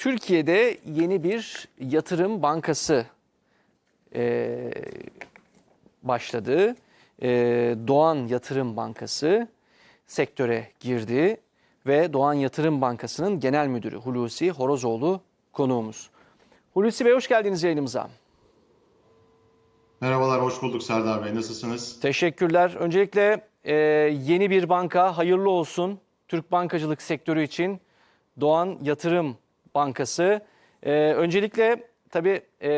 Türkiye'de yeni bir yatırım bankası e, başladı. E, Doğan Yatırım Bankası sektöre girdi ve Doğan Yatırım Bankası'nın genel müdürü Hulusi Horozoğlu konuğumuz. Hulusi Bey hoş geldiniz yayınımıza. Merhabalar, hoş bulduk Serdar Bey. Nasılsınız? Teşekkürler. Öncelikle e, yeni bir banka hayırlı olsun. Türk bankacılık sektörü için Doğan Yatırım Bankası. E, öncelikle tabii e,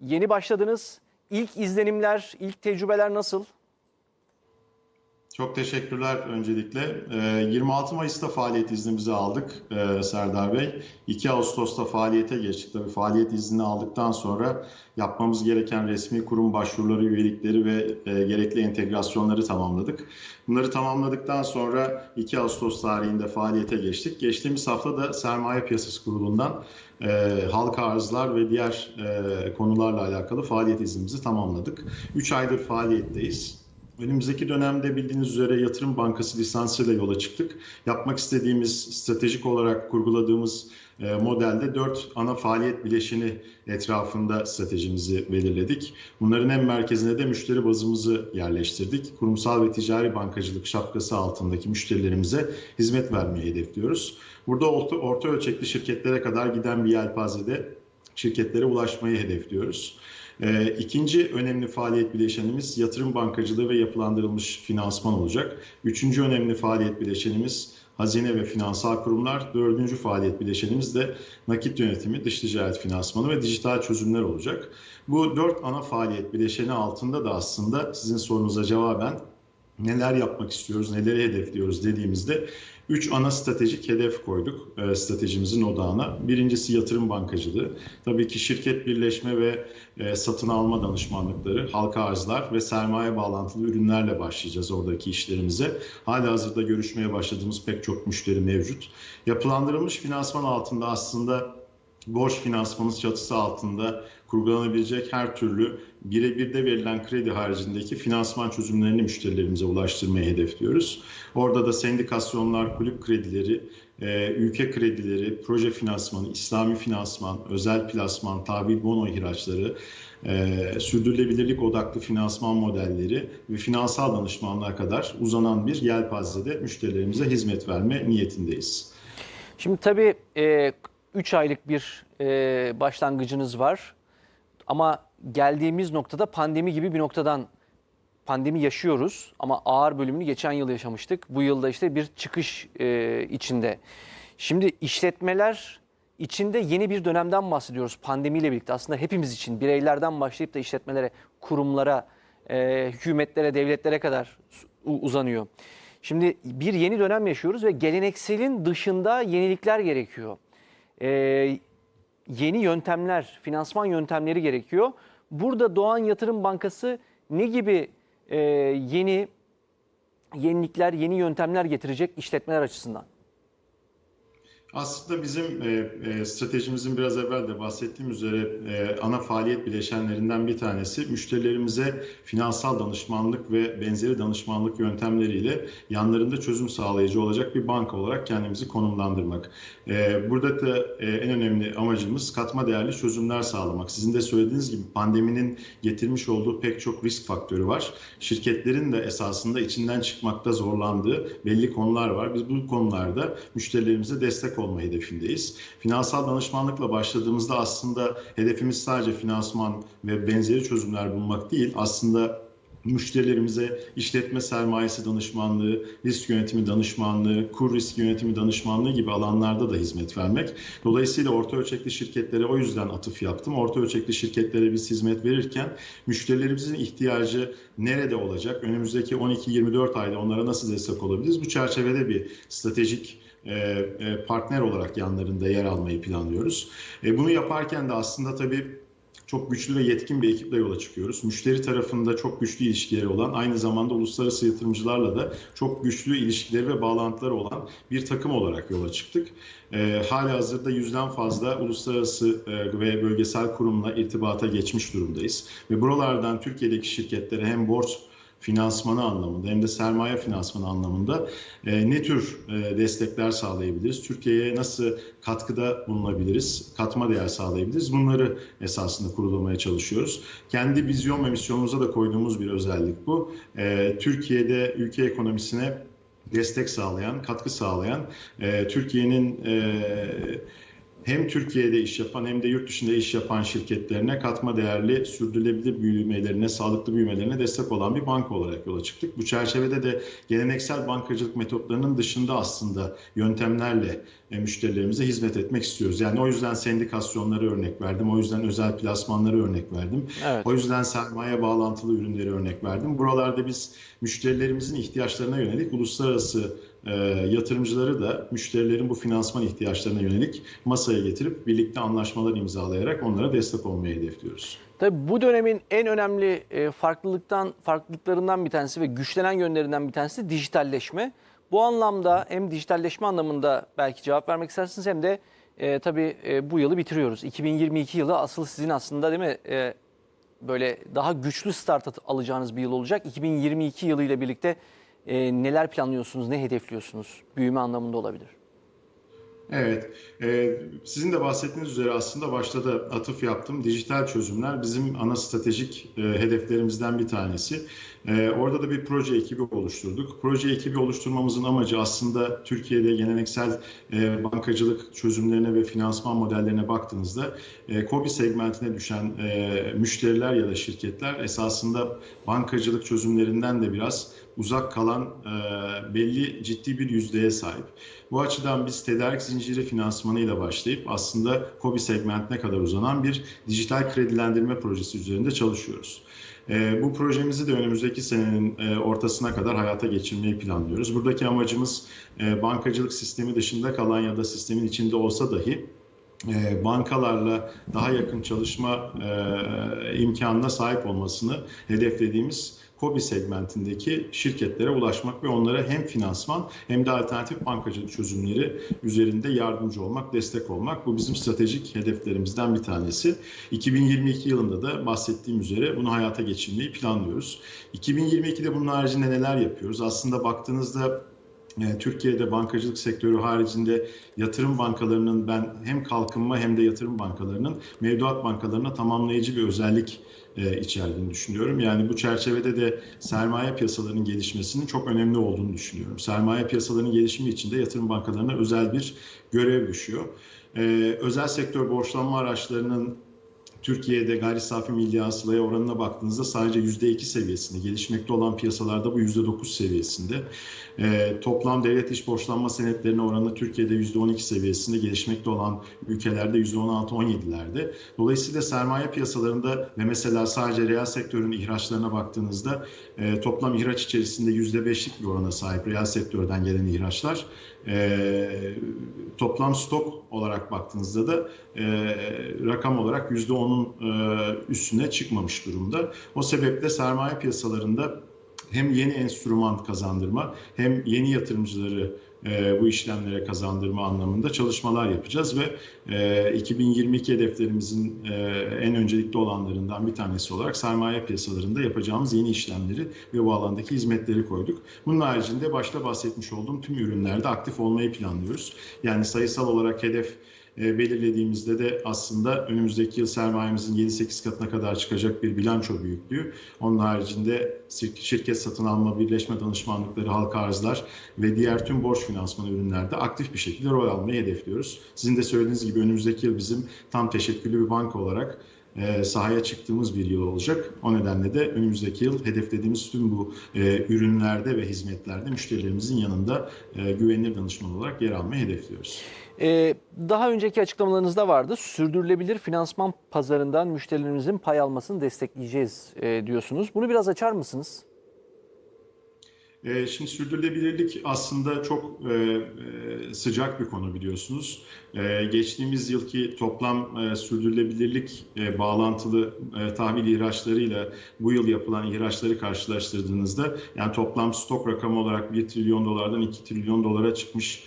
yeni başladınız. İlk izlenimler, ilk tecrübeler nasıl? Çok teşekkürler öncelikle. Ee, 26 Mayıs'ta faaliyet iznimizi aldık e, Serdar Bey. 2 Ağustos'ta faaliyete geçtik. Tabii faaliyet iznini aldıktan sonra yapmamız gereken resmi kurum başvuruları, üyelikleri ve e, gerekli entegrasyonları tamamladık. Bunları tamamladıktan sonra 2 Ağustos tarihinde faaliyete geçtik. Geçtiğimiz hafta da Sermaye Piyasası Kurulu'ndan e, halka arzlar ve diğer e, konularla alakalı faaliyet iznimizi tamamladık. 3 aydır faaliyetteyiz. Önümüzdeki dönemde bildiğiniz üzere yatırım bankası lisansıyla yola çıktık. Yapmak istediğimiz, stratejik olarak kurguladığımız e, modelde dört ana faaliyet bileşeni etrafında stratejimizi belirledik. Bunların en merkezine de müşteri bazımızı yerleştirdik. Kurumsal ve ticari bankacılık şapkası altındaki müşterilerimize hizmet vermeyi hedefliyoruz. Burada orta, orta ölçekli şirketlere kadar giden bir yelpazede şirketlere ulaşmayı hedefliyoruz. E, ikinci önemli faaliyet bileşenimiz yatırım bankacılığı ve yapılandırılmış finansman olacak. Üçüncü önemli faaliyet bileşenimiz hazine ve finansal kurumlar. Dördüncü faaliyet bileşenimiz de nakit yönetimi, dış ticaret finansmanı ve dijital çözümler olacak. Bu dört ana faaliyet bileşeni altında da aslında sizin sorunuza cevaben neler yapmak istiyoruz, neleri hedefliyoruz dediğimizde Üç ana stratejik hedef koyduk e, stratejimizin odağına. Birincisi yatırım bankacılığı. Tabii ki şirket birleşme ve e, satın alma danışmanlıkları, halka arzlar ve sermaye bağlantılı ürünlerle başlayacağız oradaki işlerimize. Hala hazırda görüşmeye başladığımız pek çok müşteri mevcut. Yapılandırılmış finansman altında aslında borç finansmanı çatısı altında kurgulanabilecek her türlü birebir de verilen kredi haricindeki finansman çözümlerini müşterilerimize ulaştırmayı hedefliyoruz. Orada da sendikasyonlar, kulüp kredileri, e, ülke kredileri, proje finansmanı, İslami finansman, özel plasman, tahvil bono ihraçları, e, sürdürülebilirlik odaklı finansman modelleri ve finansal danışmanlığa kadar uzanan bir yelpazede müşterilerimize hizmet verme niyetindeyiz. Şimdi tabii 3 aylık bir e, başlangıcınız var. Ama geldiğimiz noktada pandemi gibi bir noktadan pandemi yaşıyoruz ama ağır bölümünü geçen yıl yaşamıştık. Bu yılda işte bir çıkış e, içinde. Şimdi işletmeler içinde yeni bir dönemden bahsediyoruz pandemiyle birlikte. Aslında hepimiz için bireylerden başlayıp da işletmelere, kurumlara, e, hükümetlere, devletlere kadar uzanıyor. Şimdi bir yeni dönem yaşıyoruz ve gelenekselin dışında yenilikler gerekiyor. E, yeni yöntemler, finansman yöntemleri gerekiyor. Burada Doğan Yatırım Bankası ne gibi e, yeni yenilikler, yeni yöntemler getirecek işletmeler açısından? Aslında bizim e, e, stratejimizin biraz evvel de bahsettiğim üzere e, ana faaliyet bileşenlerinden bir tanesi müşterilerimize finansal danışmanlık ve benzeri danışmanlık yöntemleriyle yanlarında çözüm sağlayıcı olacak bir banka olarak kendimizi konumlandırmak. E, burada da e, en önemli amacımız katma değerli çözümler sağlamak. Sizin de söylediğiniz gibi pandeminin getirmiş olduğu pek çok risk faktörü var. Şirketlerin de esasında içinden çıkmakta zorlandığı belli konular var. Biz bu konularda müşterilerimize destek olma hedefindeyiz. Finansal danışmanlıkla başladığımızda aslında hedefimiz sadece finansman ve benzeri çözümler bulmak değil. Aslında müşterilerimize işletme sermayesi danışmanlığı, risk yönetimi danışmanlığı, kur risk yönetimi danışmanlığı gibi alanlarda da hizmet vermek. Dolayısıyla orta ölçekli şirketlere o yüzden atıf yaptım. Orta ölçekli şirketlere biz hizmet verirken müşterilerimizin ihtiyacı nerede olacak? Önümüzdeki 12-24 ayda onlara nasıl destek olabiliriz? Bu çerçevede bir stratejik partner olarak yanlarında yer almayı planlıyoruz. Bunu yaparken de aslında tabii çok güçlü ve yetkin bir ekiple yola çıkıyoruz. Müşteri tarafında çok güçlü ilişkileri olan, aynı zamanda uluslararası yatırımcılarla da çok güçlü ilişkileri ve bağlantıları olan bir takım olarak yola çıktık. E, hala hazırda yüzden fazla uluslararası e, ve bölgesel kurumla irtibata geçmiş durumdayız. Ve buralardan Türkiye'deki şirketlere hem borç finansmanı anlamında hem de sermaye finansmanı anlamında e, ne tür e, destekler sağlayabiliriz? Türkiye'ye nasıl katkıda bulunabiliriz? Katma değer sağlayabiliriz? Bunları esasında kurulamaya çalışıyoruz. Kendi vizyon ve misyonumuza da koyduğumuz bir özellik bu. E, Türkiye'de ülke ekonomisine destek sağlayan, katkı sağlayan, e, Türkiye'nin hem Türkiye'de iş yapan hem de yurt dışında iş yapan şirketlerine katma değerli, sürdürülebilir büyümelerine, sağlıklı büyümelerine destek olan bir banka olarak yola çıktık. Bu çerçevede de geleneksel bankacılık metotlarının dışında aslında yöntemlerle e, müşterilerimize hizmet etmek istiyoruz. Yani o yüzden sendikasyonları örnek verdim, o yüzden özel plasmanları örnek verdim, Evet. o yüzden sermaye bağlantılı ürünleri örnek verdim. Buralarda biz müşterilerimizin ihtiyaçlarına yönelik uluslararası e, yatırımcıları da müşterilerin bu finansman ihtiyaçlarına yönelik masaya getirip birlikte anlaşmalar imzalayarak onlara destek olmayı hedefliyoruz. Tabii bu dönemin en önemli e, farklılıktan farklılıklarından bir tanesi ve güçlenen yönlerinden bir tanesi dijitalleşme. Bu anlamda hem dijitalleşme anlamında belki cevap vermek istersiniz hem de e, tabii e, bu yılı bitiriyoruz. 2022 yılı asıl sizin aslında değil mi e, böyle daha güçlü start at- alacağınız bir yıl olacak. 2022 yılı ile birlikte e, neler planlıyorsunuz, ne hedefliyorsunuz? Büyüme anlamında olabilir. Evet, e, sizin de bahsettiğiniz üzere aslında başta da atıf yaptım. Dijital çözümler bizim ana stratejik e, hedeflerimizden bir tanesi. E, orada da bir proje ekibi oluşturduk. Proje ekibi oluşturmamızın amacı aslında Türkiye'de geleneksel e, bankacılık çözümlerine ve finansman modellerine baktığınızda e, KOBİ segmentine düşen e, müşteriler ya da şirketler esasında bankacılık çözümlerinden de biraz uzak kalan e, belli ciddi bir yüzdeye sahip. Bu açıdan biz tedarik zinciri finansmanıyla başlayıp aslında KOBİ segmentine kadar uzanan bir dijital kredilendirme projesi üzerinde çalışıyoruz. E, bu projemizi de önümüzdeki senenin e, ortasına kadar hayata geçirmeyi planlıyoruz. Buradaki amacımız e, bankacılık sistemi dışında kalan ya da sistemin içinde olsa dahi e, bankalarla daha yakın çalışma e, imkanına sahip olmasını hedeflediğimiz KOBİ segmentindeki şirketlere ulaşmak ve onlara hem finansman hem de alternatif bankacılık çözümleri üzerinde yardımcı olmak, destek olmak. Bu bizim stratejik hedeflerimizden bir tanesi. 2022 yılında da bahsettiğim üzere bunu hayata geçirmeyi planlıyoruz. 2022'de bunun haricinde neler yapıyoruz? Aslında baktığınızda Türkiye'de bankacılık sektörü haricinde yatırım bankalarının ben hem kalkınma hem de yatırım bankalarının mevduat bankalarına tamamlayıcı bir özellik e, içerdiğini düşünüyorum. Yani bu çerçevede de sermaye piyasalarının gelişmesinin çok önemli olduğunu düşünüyorum. Sermaye piyasalarının gelişimi için de yatırım bankalarına özel bir görev düşüyor. E, özel sektör borçlanma araçlarının Türkiye'de gayri safi milli hasılaya oranına baktığınızda sadece %2 seviyesinde, gelişmekte olan piyasalarda bu %9 seviyesinde. E, toplam devlet iş borçlanma senetlerine oranı Türkiye'de %12 seviyesinde, gelişmekte olan ülkelerde %16-17'lerde. Dolayısıyla sermaye piyasalarında ve mesela sadece reel sektörün ihraçlarına baktığınızda e, toplam ihraç içerisinde %5'lik bir orana sahip reel sektörden gelen ihraçlar. E, toplam stok olarak baktığınızda da e, rakam olarak %10'un e, üstüne çıkmamış durumda. O sebeple sermaye piyasalarında hem yeni enstrüman kazandırma hem yeni yatırımcıları e, bu işlemlere kazandırma anlamında çalışmalar yapacağız ve e, 2022 hedeflerimizin e, en öncelikli olanlarından bir tanesi olarak sermaye piyasalarında yapacağımız yeni işlemleri ve bu alandaki hizmetleri koyduk. Bunun haricinde başta bahsetmiş olduğum tüm ürünlerde aktif olmayı planlıyoruz. Yani sayısal olarak hedef e, belirlediğimizde de aslında önümüzdeki yıl sermayemizin 7-8 katına kadar çıkacak bir bilanço büyüklüğü. Onun haricinde şirket satın alma, birleşme danışmanlıkları, halka arzlar ve diğer tüm borç finansman ürünlerde aktif bir şekilde rol almayı hedefliyoruz. Sizin de söylediğiniz gibi önümüzdeki yıl bizim tam teşekküllü bir banka olarak e, sahaya çıktığımız bir yıl olacak. O nedenle de önümüzdeki yıl hedeflediğimiz tüm bu e, ürünlerde ve hizmetlerde müşterilerimizin yanında e, güvenilir danışman olarak yer almayı hedefliyoruz. Ee, daha önceki açıklamalarınızda vardı. Sürdürülebilir finansman pazarından müşterilerimizin pay almasını destekleyeceğiz e, diyorsunuz. Bunu biraz açar mısınız? E, Şimdi sürdürülebilirlik aslında çok e, e, sıcak bir konu biliyorsunuz. Geçtiğimiz yılki toplam sürdürülebilirlik bağlantılı e, tahvil ihraçlarıyla bu yıl yapılan ihraçları karşılaştırdığınızda yani toplam stok rakamı olarak 1 trilyon dolardan 2 trilyon dolara çıkmış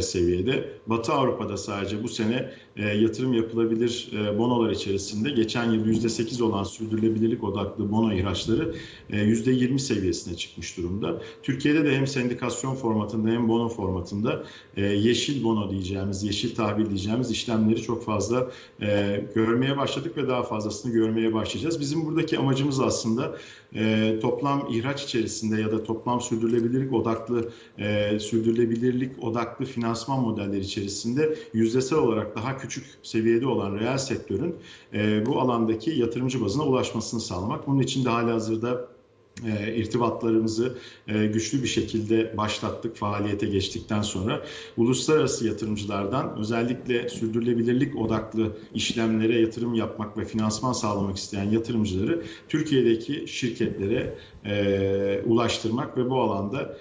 seviyede. Batı Avrupa'da sadece bu sene yatırım yapılabilir bonolar içerisinde geçen yıl %8 olan sürdürülebilirlik odaklı bono ihraçları e, %20 seviyesine çıkmış durumda. Türkiye'de de hem sendikasyon formatında hem bono formatında e, yeşil bono diyeceğimiz, yeşil tahvil diyeceğimiz işlemleri çok fazla e, görmeye başladık ve daha fazlasını görmeye başlayacağız. Bizim buradaki amacımız aslında e, toplam ihraç içerisinde ya da toplam sürdürülebilirlik odaklı e, sürdürülebilirlik odaklı finansman modelleri içerisinde yüzdesel olarak daha küçük seviyede olan reel sektörün e, bu alandaki yatırımcı bazına ulaşmasını sağlamak. Bunun için de halihazırda e, irtibatlarımızı e, güçlü bir şekilde başlattık faaliyete geçtikten sonra. Uluslararası yatırımcılardan özellikle sürdürülebilirlik odaklı işlemlere yatırım yapmak ve finansman sağlamak isteyen yatırımcıları Türkiye'deki şirketlere e, ulaştırmak ve bu alanda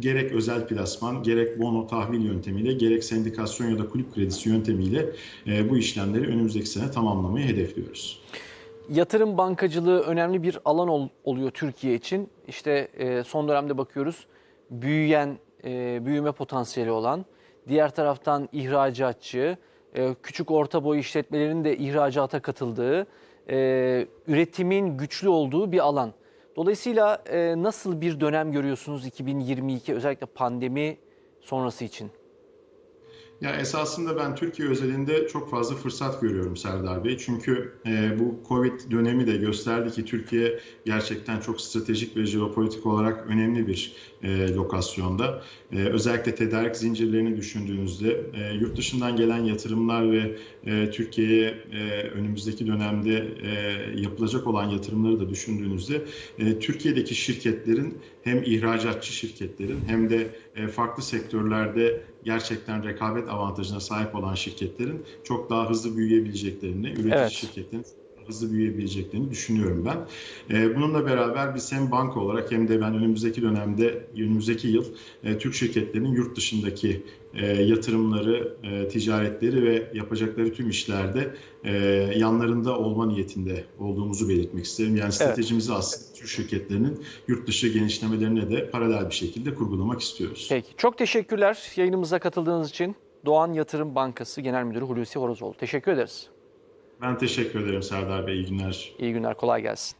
gerek özel plasman, gerek bono tahvil yöntemiyle, gerek sendikasyon ya da kulüp kredisi yöntemiyle e, bu işlemleri önümüzdeki sene tamamlamayı hedefliyoruz. Yatırım bankacılığı önemli bir alan ol- oluyor Türkiye için. İşte e, son dönemde bakıyoruz büyüyen, e, büyüme potansiyeli olan, diğer taraftan ihracatçı, e, küçük orta boy işletmelerin de ihracata katıldığı, e, üretimin güçlü olduğu bir alan. Dolayısıyla e, nasıl bir dönem görüyorsunuz 2022 özellikle pandemi sonrası için? Ya esasında ben Türkiye özelinde çok fazla fırsat görüyorum Serdar Bey. Çünkü e, bu Covid dönemi de gösterdi ki Türkiye gerçekten çok stratejik ve jeopolitik olarak önemli bir e, lokasyonda. E, özellikle tedarik zincirlerini düşündüğünüzde e, yurt dışından gelen yatırımlar ve e, Türkiye'ye e, önümüzdeki dönemde e, yapılacak olan yatırımları da düşündüğünüzde e, Türkiye'deki şirketlerin hem ihracatçı şirketlerin hem de farklı sektörlerde gerçekten rekabet avantajına sahip olan şirketlerin çok daha hızlı büyüyebileceklerini, üretici Evet. şirketlerin hızlı büyüyebileceklerini düşünüyorum ben. E, bununla beraber biz hem banka olarak hem de ben önümüzdeki dönemde, önümüzdeki yıl e, Türk şirketlerinin yurt dışındaki e, yatırımları, e, ticaretleri ve yapacakları tüm işlerde e, yanlarında olma niyetinde olduğumuzu belirtmek isterim. Yani stratejimizi aslında Türk şirketlerinin yurt dışı genişlemelerine de paralel bir şekilde kurgulamak istiyoruz. Peki çok teşekkürler yayınımıza katıldığınız için. Doğan Yatırım Bankası Genel Müdürü Hulusi Horozoğlu. Teşekkür ederiz. Ben teşekkür ederim Serdar Bey. İyi günler. İyi günler, kolay gelsin.